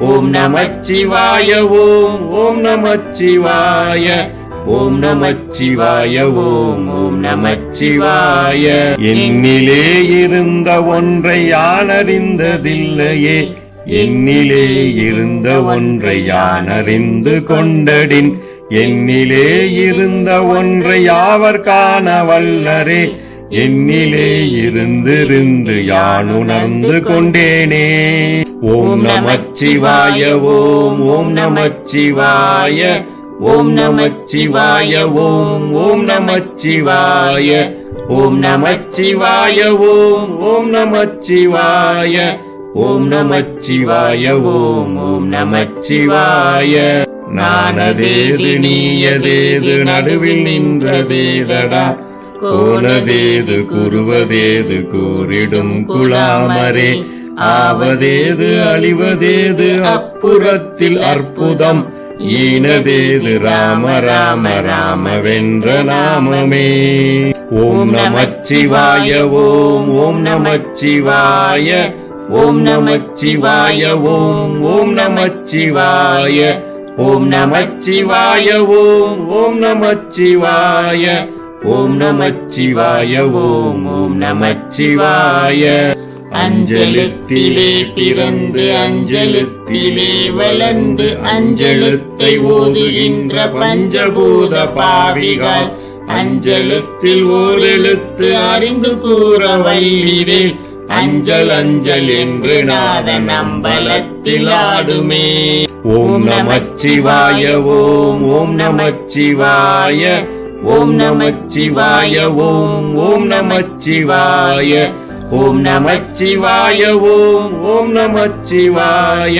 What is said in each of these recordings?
ஓம் நமச்சிவாய ஓம் ஓம் நமச்சிவாய. ஓம் நமச்சிவாய ஓம் ஓம் நமச்சிவாய. என்னிலே இருந்த ஒன்றை யானறிந்ததில்லையே. என்னிலே இருந்த ஒன்றை யானறிந்து கொண்டடின். என்னிலே இருந்த ஒன்றை யாவர் காண வல்லரே. என்னிலே இருந்திருந்து யான் உணர்ந்து கொண்டேனே? ஓம் நமச்சிவாய ஓம் ஓம் நமச்சிவாய ஓம் நமச்சிவாய ஓம் ஓம் நமச்சிவாய ஓம் நமச்சிவாய ஓம் ஓம் நமச்சிவாய ஓம் நமச்சிவாய ஓம் ஓம் நமச்சிவாய. நானதேது நீயதேது நடுவில் நின்றதேதடா கோணதேது குருவதேது கூறிடும் குழாமரே ஆவதேது அழிவதேது அப்புறத்தில் அற்புதம். ஈனதேது ராம ராம ராமவென்ற நாமமே. ஓம் நமச்சிவாய ஓம் ஓம் நமச்சிவாய. ஓம் நமச்சிவாய ஓம் ஓம் நமச்சிவாய. ஓம் நமச்சிவாய ஓம் ஓம் நமச்சிவாய. ஓம் நமச்சிவாய ஓம் ஓம் நமச்சிவாய. அஞ்சலத்திலே பிறந்து அஞ்சலத்திலே வளர்ந்து அஞ்சலத்தை ஓதுகின்ற பஞ்சபூத பாவிகள். அஞ்சலத்தில் ஓரெழுத்து அறிந்து கூற வல்லிரே அஞ்சல் அஞ்சல் என்று நாத நம்பலத்தில் ஆடுமே. ஓம் நமச்சிவாய ஓம் ஓம் நமச்சிவாய. ஓம் நமச்சிவாய ஓம் ஓம் நமச்சிவாய ஓம் நமச்சிவாய ஓம் ஓம் நமச்சிவாய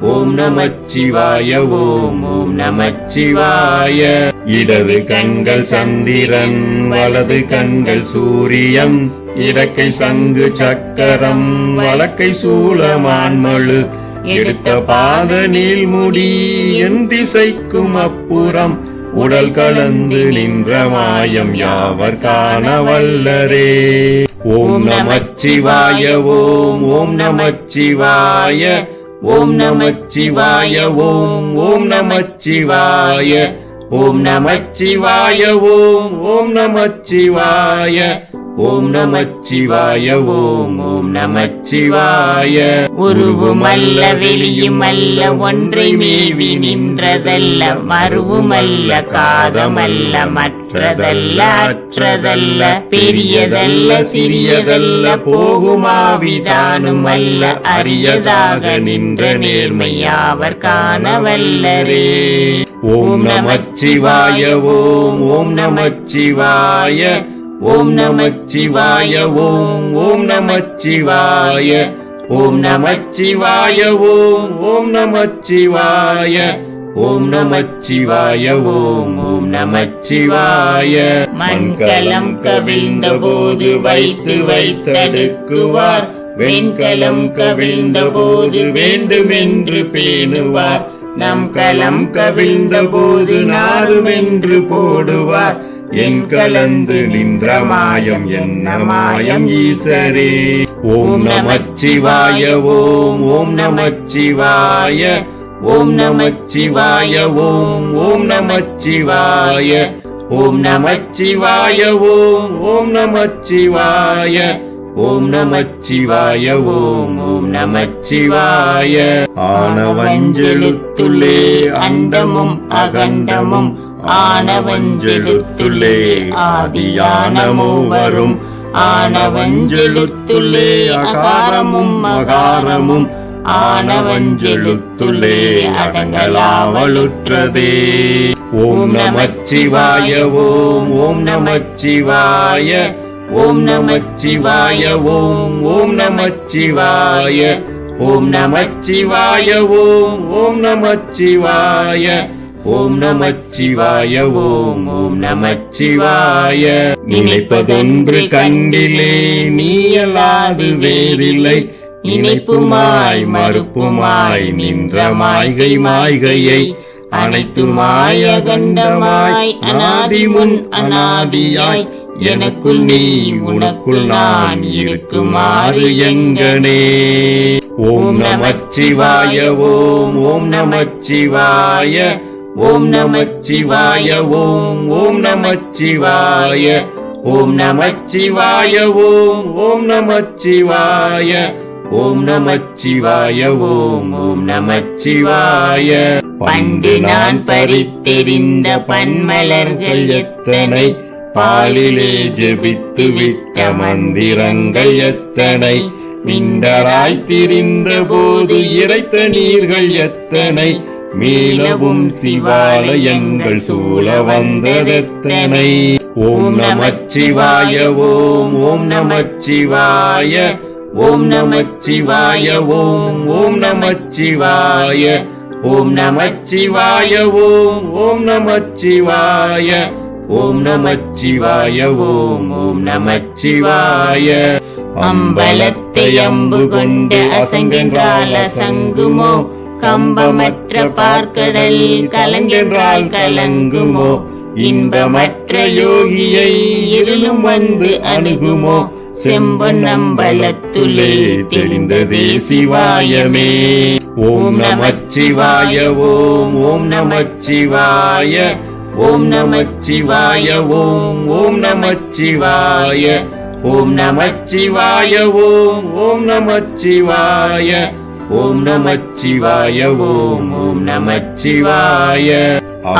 ஓம் நமச்சிவாய ஓம் ஓம் நமச்சிவாய. இடது கண்கள் சந்திரன் வலது கண்கள் சூரியன் இடக்கை சங்கு சக்கரம் வலக்கை சூலமான்மழு எடுத்த பாத நீள்முடி என் திசைக்கும் அப்புறம் உடல் கலந்து நின்ற மாயம் யாவர் காண வல்லரே ஓம் நமச்சிவாய ஓம் ஓம் நமச்சிவாய ஓம் நமச்சிவாய ஓம் ஓம் நமச்சிவாய. ஓம் நமச்சிவாய ஓம் ஓம் நமச்சிவாய ஓம் நமச்சிவாய ஓம் ஓம் நமச்சிவாய. உருவுமல்ல வெளியுமல்ல ஒன்றை மேவி நின்றதல்ல மறுவுமல்ல காதமல்ல மற்ற மற்றதல்ல அற்றதல்ல பெரியதல்ல சிறியதல்ல போகுமாவிதானும் அல்ல அரியதாக நின்ற நேர்மையாவர் காணவல்லரே. ஓம் நமச்சிவாய ஓம் ஓம் நமச்சிவாய ஓம் நமச்சிவாய ஓம் ஓம் நமச்சிவாய ஓம் நமச்சிவாய ஓம் ஓம் நமச்சிவாய. ஓம் நமச்சிவாய ஓம் ஓம் நமச்சிவாய. மண்கலம் கவிழ்ந்த போது வைத்து வைத்தடுக்குவார். வெண்கலம் கவிழ்ந்த போது வேண்டுமென்று பேணுவார். நம் கலம் கவிழ்ந்த போது நாருமென்று போடுவார். என் கலந்து நின்ற மாயம் என்ன மாயம் ஈசரே. ஓம் நமச்சிவாய ஓம் ஓம் நமச்சிவாய. ஓம் நமச்சிவாய ஓம் ஓம் நமச்சிவாய ஓம் நமச்சிவாய ஓம் ஓம் நமச்சிவாய ஓம் நமச்சிவாய ஓம் ஓம் நமச்சிவாய. ஆனவஞ்செழுத்துள்ளே அண்டமும் அகண்டமும் ஆனவஞ்செழுத்துள்ளே ஆதியானமோ வரும். ஆனவஞ்செழுத்துள்ளே அகாரமும் அகாரமும் ஆனவஞ்செழுத்துள்ளே அடங்கலாவலுற்றதே ஓம் நமச்சிவாய ஓம் ஓம் நமச்சிவாய ஓம் நமச்சிவாய ஓம் ஓம் நமச்சிவாய ஓம் நமச்சிவாய ஓம் ஓம் நமச்சிவாய ஓம் நமச்சிவாய ஓம் ஓம் நமச்சிவாய. நினைப்பதொன்று கண்டிலே நீயலாது வேறில்லை. நினைப்புமாய் மறுப்புமாய் நின்ற மாய்கை மாய்கையை அனைத்துமாய் அகண்டமாய் அனாதி முன் அனாதியாய் எனக்குள் நீ உனக்குள் நான் இருக்குமாறு எங்கனே. ஓம் நமச்சிவாய ஓம் ஓம் நமச்சிவாய ஓம் நமச்சிவாய ஓம் ஓம் நமச்சிவாய ஓம் நமச்சிவாய ஓம் ஓம் நமச்சிவாய. ஓம் நமச்சிவாய ஓம் ஓம் நமச்சிவாய பண்டு நான் பறித்தெறிந்த பன்மலர்கள் எத்தனை? பாலிலே ஜெபித்து விட்ட மந்திரங்கள் எத்தனை? மிண்டராய் திரிந்த போது இறைத்த நீர்கள் எத்தனை? மீளவும் சிவாலயங்கள் சூழ வந்ததெத்தனை? ஓம் நமச்சிவாய ஓம் ஓம் நமச்சிவாய ஓம் நமச்சிவாய ஓம் ஓம் நமச்சிவாய ஓம் நமச்சிவாய ஓம் ஓம் நமச்சிவாய ஓம் நமச்சிவாய ஓம் ஓம் நமச்சிவாய. அம்பலத்தை அம்பு கொண்டு அசங்கென்றால் அசங்குமோ? கம்பமற்ற பார்க்கடல் கலங்கென்றால் கலங்குமோ? இன்பமற்ற யோகியை இருளும் வந்து அணுகுமோ? செம்பன் அம்பலத்தை அம்பலத்துள்ளே தெரிந்ததே சிவாயமே. ஓம் நமச்சிவாய ஓம் ஓம் நமச்சிவாய ஓம் நமச்சிவாய ஓம் ஓம் நமச்சிவாய ஓம் நமச்சிவாய ஓம் ஓம் நமச்சிவாய ஓம் நமச்சிவாய ஓம் ஓம் நமச்சிவாய.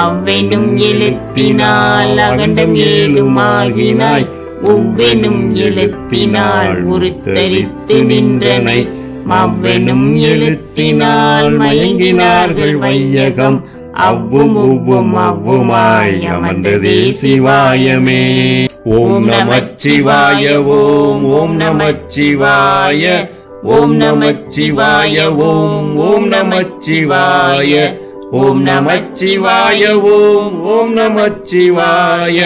அவ்வெனும் எழுத்தினால் அகண்டம் ஏழுமாகினாய். ஒவ்வெனும் எழுத்தினால் உருத்தரித்து நின்றனை மவ்வெனும் எழுத்தினால் மயங்கினார்கள் வையகம். அவ்வும் உவ்வும் அவ்வுமாய் அமர்ந்ததே சிவாயமே. ஓம் நமச்சிவாய ஓம் ஓம் நமச்சிவாய ஓம் நமச்சிவாய ஓம் ஓம் நமச்சிவாய ஓம் நமச்சிவாய ஓம் ஓம் நமச்சிவாய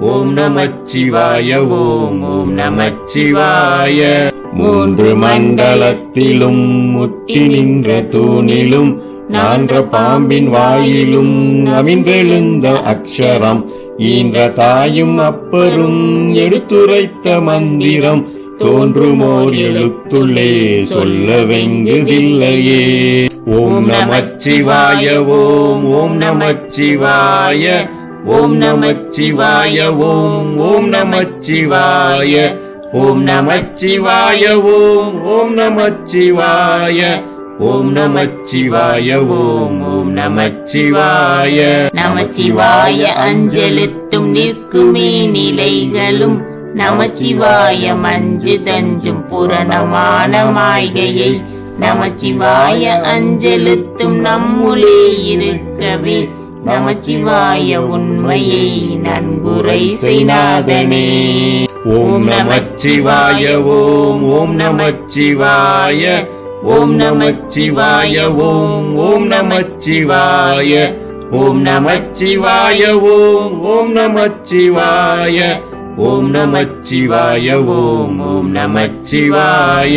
ஓம் நமச்சிவாய ஓம் ஓம் நமச்சிவாய. மூன்று மண்டலத்திலும் முட்டி நின்ற தூணிலும் நான்ற பாம்பின் வாயிலும் அமிழ்ந்தெழுந்த அக்ஷரம். ஈன்ற தாயும் அப்பரும் எடுத்துரைத்த மந்திரம் தோன்றுமோர் எழுத்துள்ளே சொல்ல வெங்குதில்லையே. ஓம் நமச்சிவாய ஓம் ஓம் நமச்சிவாய. ஓம் நமச்சிவாய ஓம் ஓம் நமச்சிவாய. ஓம் நமச்சிவாய ஓம் ஓம் நமச்சிவாய. ஓம் நமச்சிவாய ஓம் ஓம் நமச்சிவாய. நமச்சிவாய அஞ்சலித்தும் நிற்குமே நிலைகளும். நமச்சிவாய மஞ்சு தஞ்சும் புரணமான மாய்கையை நமச்சிவாய அஞ்சலித்தும் நம்முளே இருக்கவே. நமச்சிவாய உண்மையை நன்குரை செய்நாதனே. ஓம் நமச்சிவாய ஓம் ஓம் நமச்சிவாய ஓம் நமச்சிவாய ஓம் ஓம் நமச்சிவாய ஓம் நமச்சிவாய ஓம் ஓம் நமச்சிவாய ஓம் நமச்சிவாய ஓம் ஓம் நமச்சிவாய.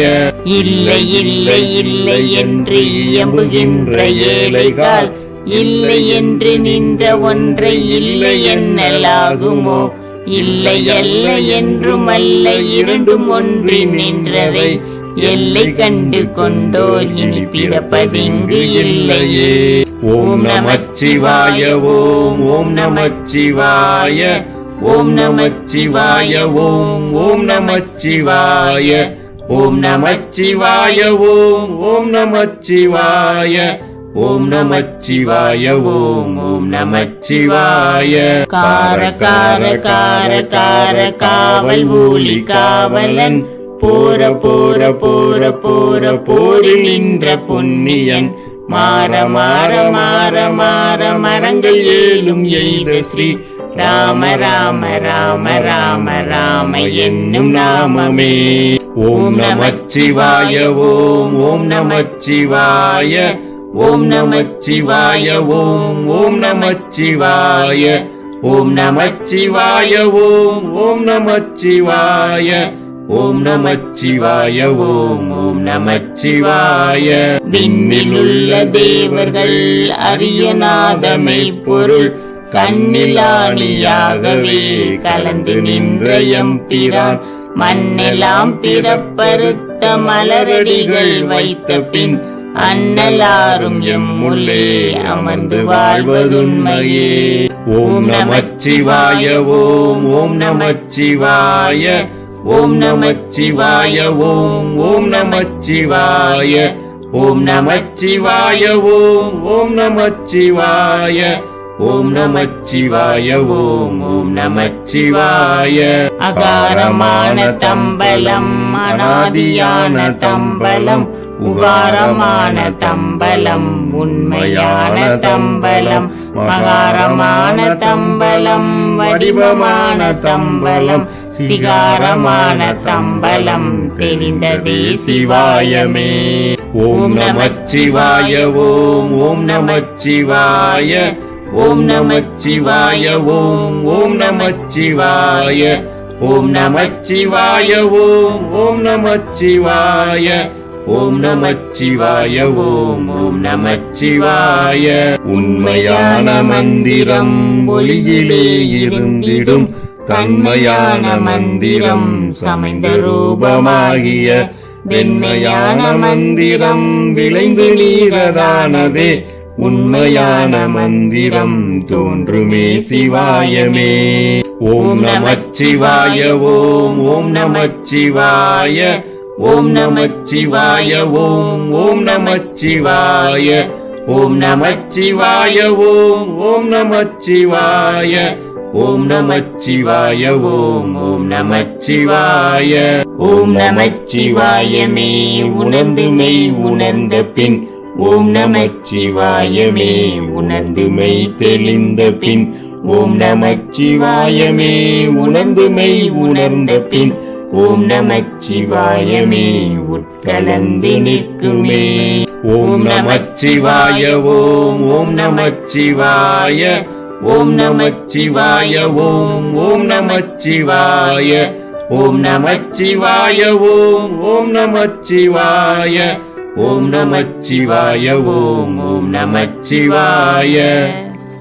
இல்லை இல்லை இல்லை என்று இயம்புகின்ற ஏழைகால் இல்லை என்று நின்ற ஒன்றை இல்லை என்னலாகுமோ? இல்லை அல்ல என்றும் அல்ல இரண்டும் ஒன்றி நின்றதை எல்லை கண்டு கொண்டோர் இனி பிறப்பதிங்கு இல்லையே. ஓம் நமச்சிவாய ஓம் ஓம் நமச்சிவாய ஓம் நமச்சிவாய ஓம் ஓம் நமச்சிவாய ஓம் நமச்சிவாய ஓம் ஓம் நமச்சிவாய ஓம் நமச்சிவாய ஓம் ஓம் நமச்சிவாய. கார கார கார கார காவல் ஊலி காவலன் போர போர போர போர போரி நின்ற பொன்னியன் மாற மாற மாற மாற மரங்கள் ஏழும் எய்த ஸ்ரீ ராம ராம ராம ராம ராம என்னும் நாமமே. ஓம் நமச்சிவாய நமச்சிவாய ஓம் ஓம் நமச்சிவாய. ஓம் நமச்சிவாய ஓம் ஓம் நமச்சிவாய ஓம் நமச்சிவாய ஓம் ஓம் நமச்சிவாய ஓம் நமச்சிவாய ஓம் ஓம் நமச்சிவாய. விண்ணில் உள்ள தேவர்கள் அரியநாதமை பொருள் கண்ணிலாணியாகவே கலந்து நின்ற எம்பிரான் மண்ணெல்லாம் பிறப்பறுத்த மலரடிகள் வைத்த பின் அன்னலாரும் எம்முள்ளே அமர்ந்து வாழ்வதுண்மையே. ஓம் நமச்சிவாய ஓம் ஓம் நமச்சிவாய ஓம் நமச்சிவாய ஓம் ஓம் நமச்சிவாய ஓம் நமச்சிவாய ஓம் ஓம் நமச்சிவாய ஓம் நமச்சிவாய ஓம் ஓம் நமச்சிவாய. அகாரமான தம்பலம் அனாதியான தம்பலம் உகாரமான தம்பலம் உண்மையான தம்பலம் மகாரமான தம்பலம் வடிவமான தம்பலம் சிகாரமான தம்பலம் தெரிந்ததே சிவாயமே. ஓம் நமச்சிவாய ஓம் ஓம் நமச்சிவாய ஓம் நமச்சிவாய ஓம் ஓம் நமச்சிவாய ஓம் நமச்சிவாய ஓம் ஓம் நமச்சிவாய ஓம் நமச்சிவாய ஓம் ஓம் நமச்சிவாய. உண்மையான மந்திரம் ஒளியிலே இருந்திடும். தன்மையான மந்திரம் சமைந்த ரூபமாகிய வெண்மையான மந்திரம் விளைந்து நீரதானதே. உண்மையான மந்திரம் தோன்றுமே சிவாயமே. ஓம் நமச்சிவாய ஓம் ஓம் நமச்சிவாய. ஓம் நமச்சிவாய ஓம் ஓம் நமச்சிவாய ஓம் நமச்சிவாய ஓம் ஓம் நமச்சிவாய ஓம் நமச்சிவாய ஓம் ஓம் நமச்சிவாய. ஓம் நமச்சிவாயமே உணர்ந்து மெய் உணர்ந்த பின். ஓம் நமச்சிவாயமே உணர்ந்து மெய் தெளிந்த பின். ஓம் நமச்சிவாயமே உணர்ந்து மெய் உணர்ந்த பின். ஓம் நமச்சிவாயமே உட்கலந்து நிற்குமே. ஓம் நமச்சிவாய ஓம் ஓம் நமச்சிவாய ஓம் நமச்சிவாய ஓம் ஓம் நமச்சிவாய ஓம் நமச்சிவாய ஓம் ஓம் நமச்சிவாய ஓம் நமச்சிவாய ஓம் ஓம் நமச்சிவாய